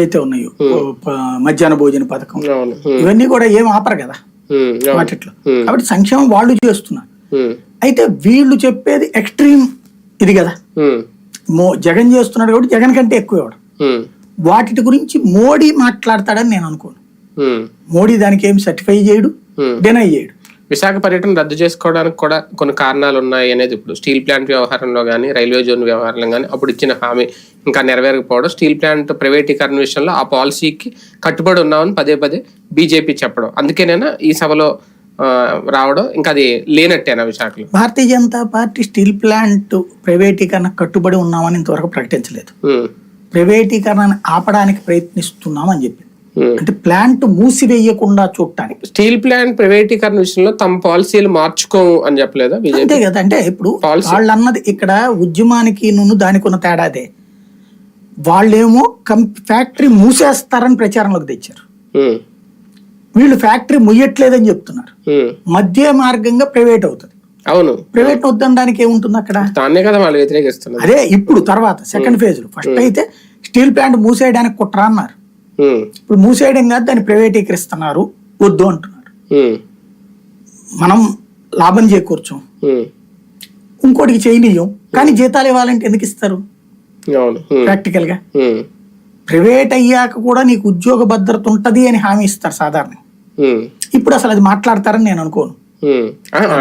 అయితే ఉన్నాయో మధ్యాహ్న భోజన పథకం ఇవన్నీ కూడా ఏం ఆపరు కదా. వాటిట్లో. కాబట్టి సంక్షేమం వాళ్ళు చేస్తున్నారు. అయితే వీళ్ళు చెప్పేది ఎక్స్ట్రీమ్ ఇది కదా. మో జగన్ చేస్తున్నాడు కాబట్టి జగన్ కంటే ఎక్కువ ఇవ్వడం వాటి గురించి మోడీ మాట్లాడతాడని నేను అనుకోను. మోడీ దానికి ఏం సర్టిఫై చేయడు. డినై చేయడు. విశాఖ పర్యటన రద్దు చేసుకోవడానికి కూడా కొన్ని కారణాలు ఉన్నాయి అనేది ఇప్పుడు స్టీల్ ప్లాంట్ వ్యవహారంలో కానీ రైల్వే జోన్ వ్యవహారంలో కానీ అప్పుడు ఇచ్చిన హామీ ఇంకా నెరవేరకపోవడం స్టీల్ ప్లాంట్ ప్రైవేటీకరణ విషయంలో ఆ పాలసీకి కట్టుబడి ఉన్నామని పదే పదే బీజేపీ చెప్పడం. అందుకేనైనా ఈ సభలో రావడం ఇంకా అది లేనట్టేనా విశాఖలో? Bharatiya Janata party steel plant ప్రైవేటీకరణ కట్టుబడి ఉన్నామని ఇంతవరకు ప్రకటించలేదు. ఉమ్, ప్రైవేటీకరణను ఆపడానికి ప్రయత్నిస్తున్నామని చెప్పింది ఉమ్. అంటే ప్లాంట్ మూసివేయకుండా చూడటానికి. స్టీల్ ప్లాంట్ ప్రైవేటీకరణ విషయంలో తమ పాలసీలు మార్చుకోము అని చెప్పలేదా అంతే కదా అంటే ఇప్పుడు. వాళ్ళు అన్నది ఇక్కడ ఉద్యమానికి నువ్వు దానికి ఉన్న తేడాదే వాళ్ళేమో కం ఫ్యాక్టరీ మూసేస్తారని ప్రచారంలోకి తెచ్చారు. వీళ్ళు ఫ్యాక్టరీ ముయ్యట్లేదని చెప్తున్నారు. మధ్య మార్గంగా ప్రైవేట్ అవుతుంది. అవును. ప్రైవేట్ వద్దనడానికి ఏముంటుంది అక్కడ? దాన్నే కదా వాళ్ళు వ్యతిరేకిస్తున్నారు అదే ఇప్పుడు తర్వాత సెకండ్ ఫేజ్లో ఫస్ట్ అయితే స్టీల్ ప్లాంట్ మూసేయడానికి కుట్ర అన్నారు. ఇప్పుడు మూసేయడం కాదు దాన్ని ప్రైవేటీకరిస్తున్నారు. వద్దు అంటున్నారు. మనం లాభం చేకూర్చాం. ఇంకోటికి చేయనీయం. కానీ జీతాలు ఇవ్వాలంటే ఎందుకు ఇస్తారు? ప్రాక్టికల్గా ప్రైవేట్ అయ్యాక కూడా నీకు ఉద్యోగ భద్రత ఉంటది అని హామీ ఇస్తారు సాధారణ. ఇప్పుడు అసలు అది మాట్లాడతారని నేను అనుకోను.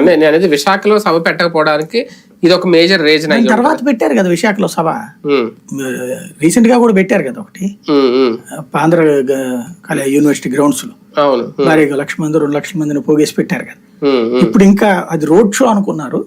నేను అనేది విశాఖలో సభ పెట్టకపోవడానికి ఇది ఒక మేజర్ రీజన్ తర్వాత పెట్టారు కదా విశాఖలో సభ. రీసెంట్గా కూడా పెట్టారు కదా ఒకటి. ఆంధ్ర కళ- యూనివర్సిటీ గ్రౌండ్స్లో భారీగా లక్ష మంది రెండు లక్షల మందిని పోగేసి పెట్టారు కదా. ఇప్పుడు ఇంకా అది రోడ్ షో అనుకున్నారు.